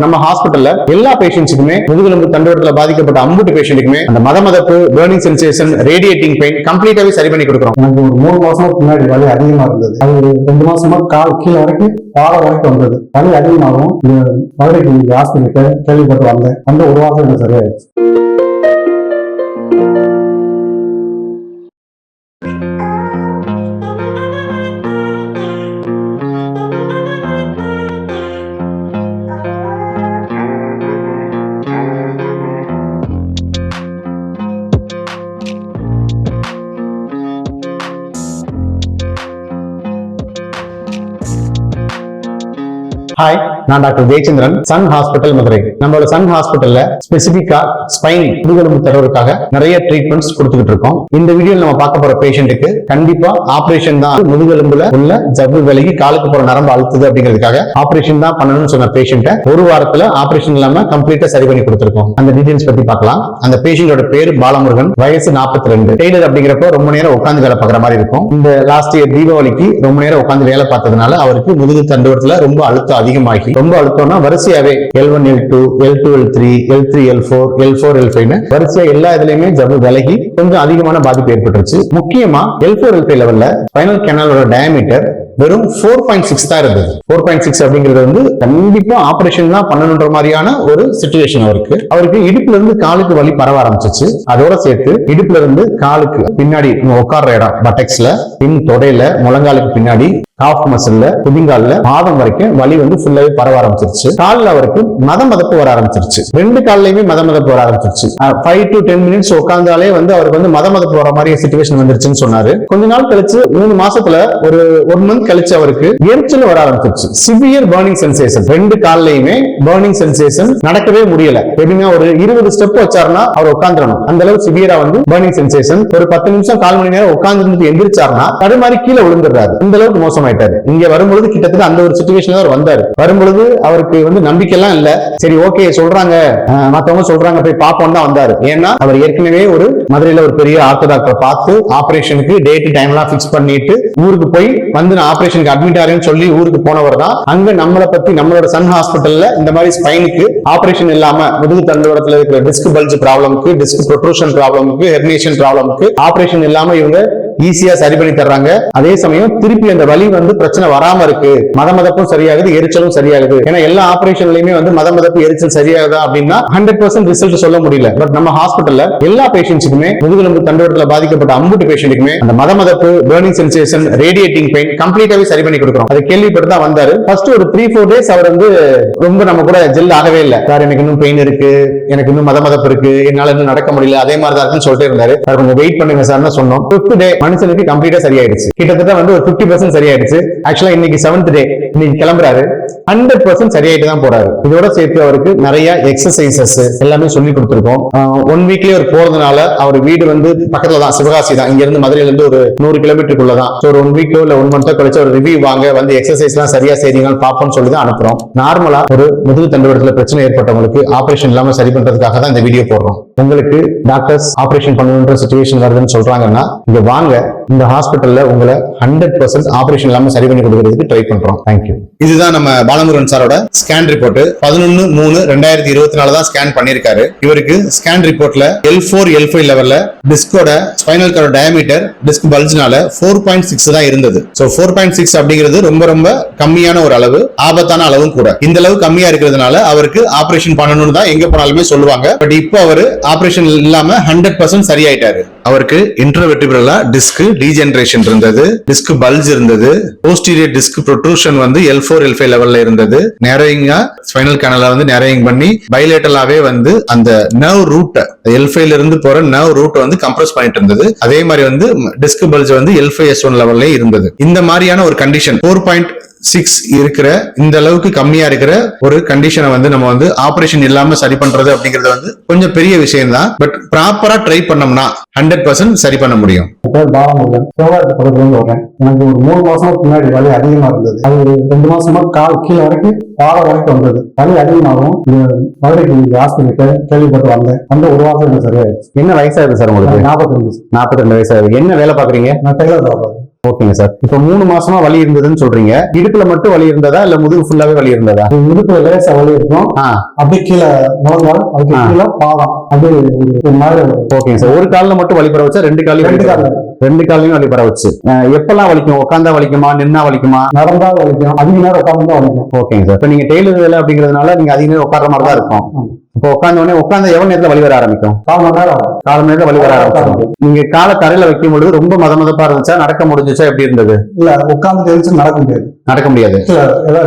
நம்ம ஹாஸ்பிட்டல்ல எல்லா பேஷண்ட்ஸுக்குமே முதுகெலும்பு தண்டுவடத்துல பாதிக்கப்பட்ட அம்புட்டு பேஷண்ட்டுக்குமே அந்த மத மதப்பு பேர்னிங் சென்சேஷன் ரேடியேட்டிங் பெயின் கம்ப்ளீட்டாவே சரி பண்ணி கொடுக்குறோம். எனக்கு ஒரு மூணு மாசத்துக்கு முன்னாடி வலி அதிகமா இருந்தது. அது ஒரு ரெண்டு மாசமா கால் கீழே வரைக்கும் பால வரைக்கும் வந்தது. வலி அதிகமாகவும் இந்த மதுரைக்கு இந்த ஹாஸ்பிட்டல் கேள்விப்பட்டு வந்தேன். அந்த ஒரு வாரம் எனக்கு சரியாயிடுச்சு. হাই நான் doctor Jayachandran sun hospital Madurai. நம்மளோட சன் ஹாஸ்பிட்டல்ல ஸ்பெசிபிக்கா ஸ்பைன் முதுகெலும்பு தருவதற்காக நிறைய ட்ரீட்மெண்ட்ஸ் கொடுத்துக்கிட்டு இருக்கோம். இந்த வீடியோல நம்ம பார்க்க போற பேஷண்ட்டுக்கு கண்டிப்பா ஆபரேஷன் தான். முதுகெலும்புல உள்ள ஜவ்வு விலகி காலுக்கு போற நரம்பு அழுத்துது அப்படிங்கிறதுக்காக ஆபரேஷன் தான் பண்ணணும்னு சொன்ன பேஷண்ட்டை ஒரு வாரத்துல ஆபரேஷன் இல்லாம கம்ப்ளீட்டா சரி பண்ணி கொடுத்துருக்கோம். அந்த டீடைல்ஸ் பத்தி பார்க்கலாம். அந்த பேஷண்டோட பேரு பாலமுருகன் வயசு 42 ரெண்டு டெய்லர் அப்படிங்கிறப்போ ரொம்ப நேரம் உட்காந்து வேலை பார்க்குற மாதிரி இருக்கும். இந்த லாஸ்ட் இயர் தீபாவளிக்கு ரொம்ப நேரம் உட்காந்து வேலை பார்த்ததுனால அவருக்கு முதுகு தண்டுவரத்துல ரொம்ப அழுத்தம் அதிகமாகி ரொம்ப அழுத்தம்னா வரிசையாவே L one L two L two L three L three L four L four L ஃபைவ்னு வரிசையா எல்லா இதுலயுமே ஜவ்வு விலகி கொஞ்சம் அதிகமான பாதிப்பு ஏற்பட்டுருச்சு. முக்கியமா எல் ஃபோர் எல் ஃபைவ் லெவல்ல பைனல் கேனலோட டயமீட்டர் வெறும் ஃபோர் பாயிண்ட் சிக்ஸ் தான் இருந்தது. ஃபோர் பாயிண்ட் சிக்ஸ் அப்படிங்கிறது வந்து கண்டிப்பா ஆபரேஷன் தான் பண்ணணுன்ற மாதிரியான ஒரு சுச்சுவேஷன் அவருக்கு. அவருக்கு இடுப்புல இருந்து காலுக்கு வலி பரவ ஆரம்பிச்சிச்சு. அதோட சேர்த்து இடுப்புல இருந்து காலுக்கு பின்னாடி உட்கார்ற இடம் பட்டெக்ஸ்ல பின் தொடையில முழங்காலுக்கு பின்னாடி ஹாஃப் மசில்ல குதிங்கால்ல பாதம் வரைக்கும் வலி வந்து ஃபுல்லாவே பரவ ஆரம்பிச்சிருச்சு. காலில் அவருக்கு மத மதப்பு வர ஆரம்பிச்சிருச்சு. ரெண்டு காலையுமே மத மதப்பு வர ஆரம்பிச்சிருச்சு. ஃபைவ் டு டென் மினிட்ஸ் உட்காந்தாலே வந்து அவருக்கு வந்து மத மதப்பு வர மாதிரி சுச்சுவேஷன் வந்துருச்சுன்னு சொன்னாரு. கொஞ்ச நாள் கழிச்சு மூணு மாசத்துல ஒரு ஒன் மந்த் கழிச்சு அவருக்கு எரிச்சல் வர ஆரம்பிச்சிருச்சு. சிவியர் பர்னிங் சென்சேஷன் ரெண்டு கால்லயுமே பர்னிங் சென்சேஷன் நடக்கவே முடியல. எப்படின்னா ஒரு இருபது ஸ்டெப் வச்சாருன்னா அவர் உட்காந்துடணும் அந்த அளவு சிவியரா வந்து பர்னிங் சென்சேஷன் ஒரு பத்து நிமிஷம் கால் மணி நேரம் உட்காந்துருந்து எந்திரிச்சாருன்னா தடுமாறி கீழே விழுந்துடுறாரு. இந்த அளவுக்கு ஆயிட்டாரு. இங்க வரும்பொழுது கிட்டத்தட்ட அந்த ஒரு சுச்சுவேஷன் அவர் வந்தாரு. வரும்பொழுது அவருக்கு வந்து நம்பிக்கை எல்லாம் இல்ல. சரி ஓகே சொல்றாங்க. மத்தவங்க சொல்றாங்க போய் பார்ப்போம் தான் வந்தாரு. ஏன்னா அவர் ஏற்கனவே ஒரு மதுரையில ஒரு பெரிய ஆர்த்த டாக்டர் பார்த்து ஆபரேஷனுக்கு டேட் டைம்லாம் ஃபிக்ஸ் பிக்ஸ் பண்ணிட்டு ஊருக்கு போய் வந்து நான் ஆபரேஷனுக்கு அட்மிட் ஆறேன்னு சொல்லி ஊருக்கு போனவர் தான். அங்க நம்மளை பத்தி நம்மளோட சன் ஹாஸ்பிட்டல்ல இந்த மாதிரி ஸ்பைனுக்கு ஆபரேஷன் இல்லாம முதுகு தண்டுவடத்துல இருக்கிற டிஸ்க் பல்ஜ் ப்ராப்ளமுக்கு டிஸ்க் ப்ரொட்ரூஷன் ப்ராப்ளமுக்கு ஹெர்னேஷன் ப்ராப்ளமுக்கு ஆபரேஷன் இல்லாம இவங்க ஈஸியா சரி பண்ணி தர்றாங்க. அதே சமயம் திருப்பி அந்த வலி வந்து பிரச்சனை வராம இருக்கு. மத மதப்பும் சரியாகுது எரிச்சலும் சரியாகுது. ஏன்னா எல்லா ஆபரேஷன்லயுமே வந்து மத மதப்பு எரிச்சல் சரியாகுதா அப்படின்னா ஹண்ட்ரட் பர்சன்ட் ரிசல்ட் சொல்ல முடியல. பட் நம்ம ஹாஸ்பிட்டல்ல எல்லா பேஷண்ட்ஸுக்குமே முதுகெலும்பு தண்டவரத்துல பாதிக்கப்பட்ட அம்புட்டு பேஷண்ட்டுக்குமே அந்த மத மதப்பு பேர்னிங் சென்சேஷன் ரேடியேட்டிங் பெயின் கம்ப்ளீட்டாவே சரி பண்ணி கொடுக்குறோம். அதை கேள்விப்பட்டு தான் வந்தாரு. ஃபர்ஸ்ட் ஒரு த்ரீ ஃபோர் டேஸ் அவர் வந்து ரொம்ப நம்ம கூட ஜெல் ஆகவே இல்லை. சார் எனக்கு இன்னும் பெயின் இருக்கு. எனக்கு இன்னும் மத மதப்பு இருக்கு. என்னால இன்னும் நடக்க முடியல. அதே மாதிரி தான் இருக்குன்னு சொல்லிட்டு இருந்தாரு. சார் கொஞ்சம் வெயிட் பண்ணுங்க சார் சொன்னோம். ஃபிஃப்த் டே மனுஷனுக்கு கம்ப்ளீட்டா சரியாயிடுச்சு. கிட்டத்தட்ட வந்து ஒரு ஃபிஃப்டி பர்சன்ட் சரியாயிடுச்சு. ஆக்சுவலா இன்னைக்கு செவன்த் டே இன்னைக்கு கிளம்புறாரு. ஹண்ட்ரட் பர்சன்ட் சரியாயிட்டு தான் போறாரு. இதோட சேர்த்து அவருக்கு நிறைய எக்ஸசைசஸ் எல்லாமே சொல்லி கொடுத்துருக்கோம். ஒன் வீக்லயே அவர் போறதுனால அவர் வீடு வந்து பக்கத்துல தான் சிவகாசி தான். இங்க இருந்து மதுரையில இருந்து ஒரு நூறு கிலோமீட்டருக்குள்ள தான். ஒரு ஒன் வீக்கோ இல்ல ஒன் மந்தோ கழிச்சு ஒரு ரிவ்யூ வாங்க வந்து எக்ஸசைஸ் எல்லாம் சரியா செய்றீங்கன்னு பார்ப்போம்னு சொல்லி தான் அனுப்புறோம். நார்மலா ஒரு முதுகு தண்டுவடத்துல பிரச்சனை ஏற்பட்டவங்களுக்கு ஆபரேஷன் இல்லாம சரி பண்றதுக்காக தான் இந்த வீடியோ போடுறோம். உங்களுக்கு டாக்டர்ஸ் ஆபரேஷன் பண்ணணுன்ற சுச்சுவேஷன் வருதுன்னு சொல்றாங்கன்னா இங்க வாங்க இந்த ஹாஸ்பிட்டல்ல உங்களை ஹண்ட்ரட் பர்சன்ட் ஆபரேஷன் இல்லாம சரி பண்ணி கொடுக்கறதுக்கு ட்ரை பண்றோம். தேங்க்யூ இதுதான் நம்ம பாலமுருகன் சாரோட ஸ்கேன் ரிப்போர்ட் பதினொன்னு மூணு ரெண்டாயிரத்தி இருபத்தி நாலு தான் ஸ்கேன் பண்ணிருக்காரு இவருக்கு ஸ்கேன் ரிப்போர்ட்ல எல் ஃபோர் எல் ஃபைவ் லெவல்ல டிஸ்கோட ஸ்பைனல் கார்டு டயமீட்டர் டிஸ்க் பல்ஜ்னால ஃபோர் பாயிண்ட் சிக்ஸ் தான் இருந்தது. ஸோ ஃபோர் பாயிண்ட் சிக்ஸ் அப்படிங்கிறது ரொம்ப ரொம்ப கம்மியான ஒரு அளவு ஆபத்தான அளவும் கூட. இந்த அளவு கம்மியா இருக்கிறதுனால அவருக்கு ஆபரேஷன் பண்ணணும்னு தான் எங்க போனாலுமே சொல்லுவாங்க. பட் இப்போ அவர் ஆப்ரேஷன் இல்லாம ஹண்ட்ரட் பர்சன்ட் சரியாயிட்டாரு. அவருக்கு இன்டர்வெட்டிபிரலா டிஸ்க் டீஜெனரேஷன் இருந்தது டிஸ்க் பல்ஜ் இருந்தது போஸ்டீரியர் டிஸ்க் ப்ரொட்ரூஷன் வந்து எல் ஃபோர் எல் ஃபைவ் லெவல்ல இருந்தது. நேரோயிங்கா ஸ்பைனல் கேனல வந்து நேரோயிங் பண்ணி பைலேட்டலாவே வந்து அந்த நர்வ் ரூட் எல் ஃபைவ்ல இருந்து போற நர்வ் ரூட் வந்து கம்ப்ரஸ் பண்ணிட்டு இருந்தது. அதே மாதிரி வந்து டிஸ்க் பல்ஜ் வந்து எல் ஃபைவ் எஸ் ஒன் லெவல்ல இருந்தது. இந்த மாதிரியான ஒரு கண்டிஷன் ஃபோர் பாயிண்ட் சிக்ஸ் இருக்கிற இந்த அளவுக்கு கம்மியா இருக்கிற ஒரு கண்டிஷனை வந்து நம்ம வந்து ஆபரேஷன் இல்லாம சரி பண்றது அப்படிங்கிறது வந்து கொஞ்சம் பெரிய விஷயம் தான் பட் ப்ராப்பரா ட்ரை பண்ணோம்னா ஹண்ட்ரட் பர்சன்ட் சரி பண்ண முடியும். எனக்கு ஒரு மூணு மாசத்துக்கு முன்னாடி வலி அதிகமா இருந்தது. அது ஒரு ரெண்டு மாசமா கால் கீழே வரைக்கும் பாலம் வரைக்கும் வந்தது. வலி அதிகமாகும் இந்த மதுரைக்கு இந்த ஹாஸ்பிட்டல் கேள்விப்பட்டு வந்தேன். அந்த ஒரு வாரம் எனக்கு சரியாயிடுச்சு. என்ன வயசாகுது சார் உங்களுக்கு? நாற்பத்தஞ்சு நாற்பத்தி ரெண்டு வயசாகுது. என்ன வேலை பாக்குறீங்க நான் டெய்லர் பார்க்கிறேன். ஓகேங்க சார் இப்போ மூணு மாசமா வலி இருந்ததுன்னு சொல்றீங்க. இடுப்புல மட்டும் வலி இருந்ததா? இல்ல முதுகு ஃபுல்லாவே வலி இருந்ததா? இடுப்பு லேசா வலி இருக்கும். அப்படியே கீழே அதுக்கு ஆ. கீழே பாதம். ஒரு- மாதிரி ஓகேங்க சார் ஒரு கால்ல மட்டும் வலி பெற வச்சா ரெண்டு காலையும் ரெண்டு வலி கால் பெற- ரெண்டு காலையும் வலி பெற வச்சு அஹ் எப்பெல்லாம் வலிக்கும்? உட்காந்தா வலிக்குமா? நின்னா வலிக்குமா? நடந்தா வலிக்கும். அதிக நேரம் உட்கார்ந்து தான் வலிக்கும். ஓகேங்க சார் இப்போ நீங்க டெய்லர் வேலை அப்படிங்கிறதுனால நீங்க அதிக நேரம் உட்கார்ற மாதிரி தான் இருக்கும். இப்போ உட்கார்ந்த உடனே உட்கார்ந்த எவ்வளவு நேரத்துல வலி வர ஆரம்பிக்கும்? கால் மணி நேரம் ஆகும். கால் மணி நேரத்துல வலி வர ஆரம்பிச்சிடும் நீங்க காலை தரையில வைக்கும் பொழுது ரொம்ப மத மதப்பா இருந்துச்சா? நடக்க முடிஞ்சுச்சா? எப்படி இருந்தது? இல்ல உட்கார்ந்து எழுந்து நடக்க முடியாது. நடக்க முடியாது.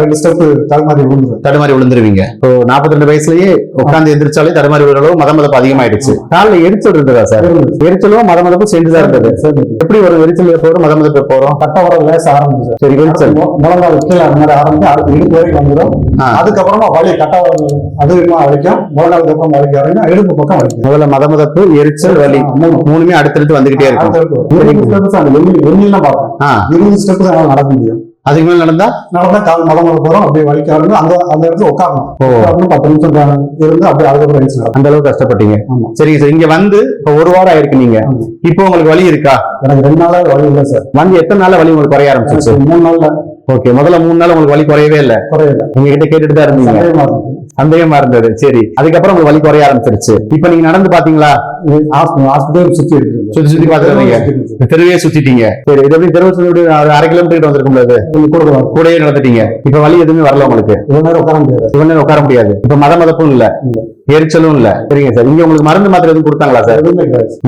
ரெண்டு ஸ்டெப் தகுமாதி விழுந்து தடுமாறி விழுந்துருவீங்க. இப்போ 42 ரெண்டு வயசுலயே உட்கார்ந்து எந்திரிச்சாலே தடுமாறி விழுற அளவு மத மதப்பு அதிகமாயிடுச்சு. காலில் எரிச்சல் இருந்ததா சார்? எரிச்சலும் மத மதப்பு சேர்ந்துதான் இருந்தது. எப்படி ஒரு எரிச்சல் வரும் மத மதப்பு வரும்? கட்ட வர லேச ஆரம்பிச்சு சரி எரிச்சல். முழங்கால் கீழே அந்த மாதிரி ஆரம்பிச்சு அடுத்து இடுப்பு வரைக்கும் வந்துடும். அதுக்கப்புறமா வலி கட்ட வர அதிகமா வலிக்கும் முழங்காலுக்கு அப்புறம் வலிக்க ஆரம்பிக்கும் இடுப்பு பக்கம் வலிக்கும் முதல்ல மத மதப்பு எரிச்சல் வலி. மூணுமே அடுத்தடுத்து வந்துகிட்டே இருக்கும். இருபது ஸ்டெப்ஸ் நடக்க முடியும். அதுக்கு மேல நடந்தா? நடந்தா கால் மதம் மதம் போறோம் அப்படியே வலிக்க ஆரம்பிக்கும். அந்த அந்த இடத்துல உட்காரணும். பத்து நிமிஷம் இருந்து அப்படியே அதுக்கப்புறம் அந்த அளவுக்கு கஷ்டப்பட்டீங்க. சரிங்க சார் இங்க வந்து இப்போ ஒரு வாரம் ஆயிருக்கு நீங்க. இப்போ உங்களுக்கு வலி இருக்கா? எனக்கு ரெண்டு நாளா வலி இல்லை சார். வந்து எத்தனை நாள்ல வலி உங்களுக்கு குறைய ஆரம்பிச்சிச்சு? எனக்கு மூணு நாள்ல ஓகே முதல்ல மூணு நாள் உங்களுக்கு வலி குறையவே இல்ல? குறையல. உங்க கிட்ட கேட்டுட்டு தான் இருந்தீங்க சந்தேகமா இருந்தது சரி. அதுக்கப்புறம் உங்களுக்கு வலி குறைய ஆரம்பிச்சிருச்சு. இப்போ நீங்க நடந்து பாத்தீங்களா? ஹாஸ்பிட்டல் சுத்தி சுத்தி சுத்தி பாத்துருந்தீங்க தெருவே சுத்திட்டீங்க. சரி இது எப்படி தெருவு சுத்தி அரை கிலோமீட்டர் கிட்ட வந்திருக்கும் போது கூடயே நடந்துட்டீங்க. இப்ப வலி எதுவுமே வரல உங்களுக்கு? இவ்வளவு நேரம் உட்கார முடியாது. இவ்வளவு நேரம் உட்கார முடியாது. இப்ப மத மதப்பும் இல்ல. எரிச்சலும் இல்ல. சரிங்க சார். இங்க உங்களுக்கு மருந்து மாத்திரை எதுவும் கொடுத்தாங்களா சார்?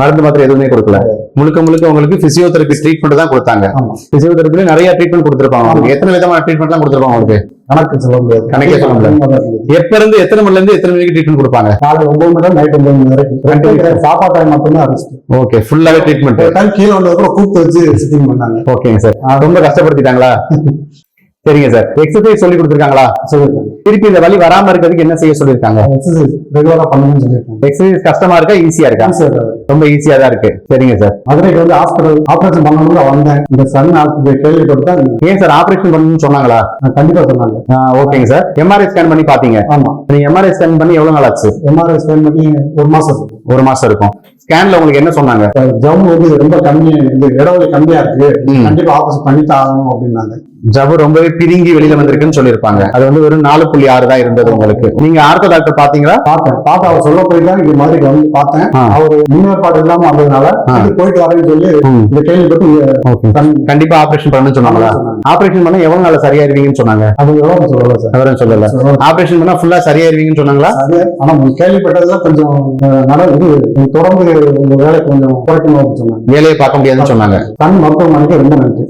மருந்து மாத்திரை எதுவுமே கொடுக்கல. முழுக்க முழுக்க உங்களுக்கு பிசியோதெரபி ட்ரீட்மெண்ட் தான் கொடுத்தாங்க. பிசியோதெரபில நிறைய ட்ரீட்மெண்ட் கொடுத்திருப்பாங்க. உங்களுக்கு எத்தனை விதமான ட்ரீட்மெண்ட் எல்லாம் கொடுத்திருப்பாங்க உங்களுக்கு? கணக்கு சொல்ல முடியாது. கணக்கே சொல்ல முடியாது. எப்ப இருந்து எத்தனை மணில இருந்து எத்தனை மணிக்கு ட்ரீட்மெண்ட் கொடுப்பாங்க? காலை ஒன்பது மணி நைட் ஒன்பது மணி வரைக்கும் சாப்பாடு டைம் ஓகே ஃபுல்லாவே ட்ரீட்மெண்ட் டைம் கீழே வந்தது கூட கூப்பிட்டு வச்சு சிட்டிங் பண்ணாங்க. ஓகேங்க சார். ரொம்ப கஷ்டப்படுத்திட்டாங்களா? சரிங்க சார். எக்ஸசைஸ் சொல்லி கொடுத்திருக்காங்களா? திருப்பி இந்த வலி வராம இருக்கிறதுக்கு என்ன செய்ய சொல்லியிருக்காங்க? எக்ஸசைஸ் ரெகுலரா பண்ணுங்கன்னு சொல்லியிருக்காங்க. எக்ஸசைஸ் கஷ்டமா இருக்கா? ஈஸியா இருக்கா. ரொம்ப ஈஸியா தான் இருக்கு. சரிங்க சார். மதுரைக்கு வந்து ஹாஸ்பிட்டல் ஆபரேஷன் பண்ணணும்னு வந்தேன். இந்த சன் கேள்விப்பட்டு தான் ஏன் சார் ஆபரேஷன் பண்ணணும்னு சொன்னாங்களா? கண்டிப்பா சொன்னாங்க. ஓகேங்க சார். எம்ஆர்ஐ ஸ்கேன் பண்ணி பாத்தீங்க. ஆமா. நீங்க எம்ஆர்ஐ ஸ்கேன் பண்ணி எவ்வளவு நாள் ஆச்சு? எம்ஆர்ஐ ஸ்கேன் பண்ணி ஒரு மாசம். ஒரு மாசம் இருக்கும். ஸ்கேன்ல உங்களுக்கு என்ன சொன்னாங்க? ஜம் வந்து ரொம்ப கம்மி இந்த இடைவெளி கம்மியா இருக்கு. கண்டிப்பா ஆபரேஷன் பண்ணித்தான் ஆகணும் அப்படின்னாங்க. ஜவ்வு ரொம்பவே பிரிங்கி வெளியில வந்திருக்குன்னு சொல்லியிருப்பாங்க. அது வந்து வெறும் நாலு புள்ளி ஆறு தான் இருந்தது உங்களுக்கு. நீங்க ஆர்த்தோ டாக்டர் பாத்தீங்களா பார்த்தேன். பார்த்து அவர் சொல்ல போய் தான் இங்க மாதிரி வந்து பார்த்தேன். அவர் முன்னேற்பாடு இல்லாம வந்ததுனால. இது போயிட்டு வரேன்னு சொல்லி. இந்த கேள்விப்பட்டு கண்டிப்பா ஆபரேஷன் பண்ணணும்னு சொன்னாங்களா? சொன்னாங்க. ஆபரேஷன் பண்ணா எவ்வளவு நாள் சரியாயிருவீங்கன்னு சொன்னாங்க? அது எவ்வளவு சொல்லல சார். அவரும் சொல்லல. ஆபரேஷன் பண்ணா ஃபுல்லா சரியாயிருவீங்கன்னு சொன்னாங்களா? ஆனா கேள்விப்பட்டதுல கொஞ்சம் நட இது தொடர்ந்து வேலை கொஞ்சம் குறைக்கணும் சொன்னாங்க. வேலையை பார்க்க முடியாதுன்னு சொன்னாங்க. கண் மருத்துவமனைக்கு ரொம்ப நன்றி.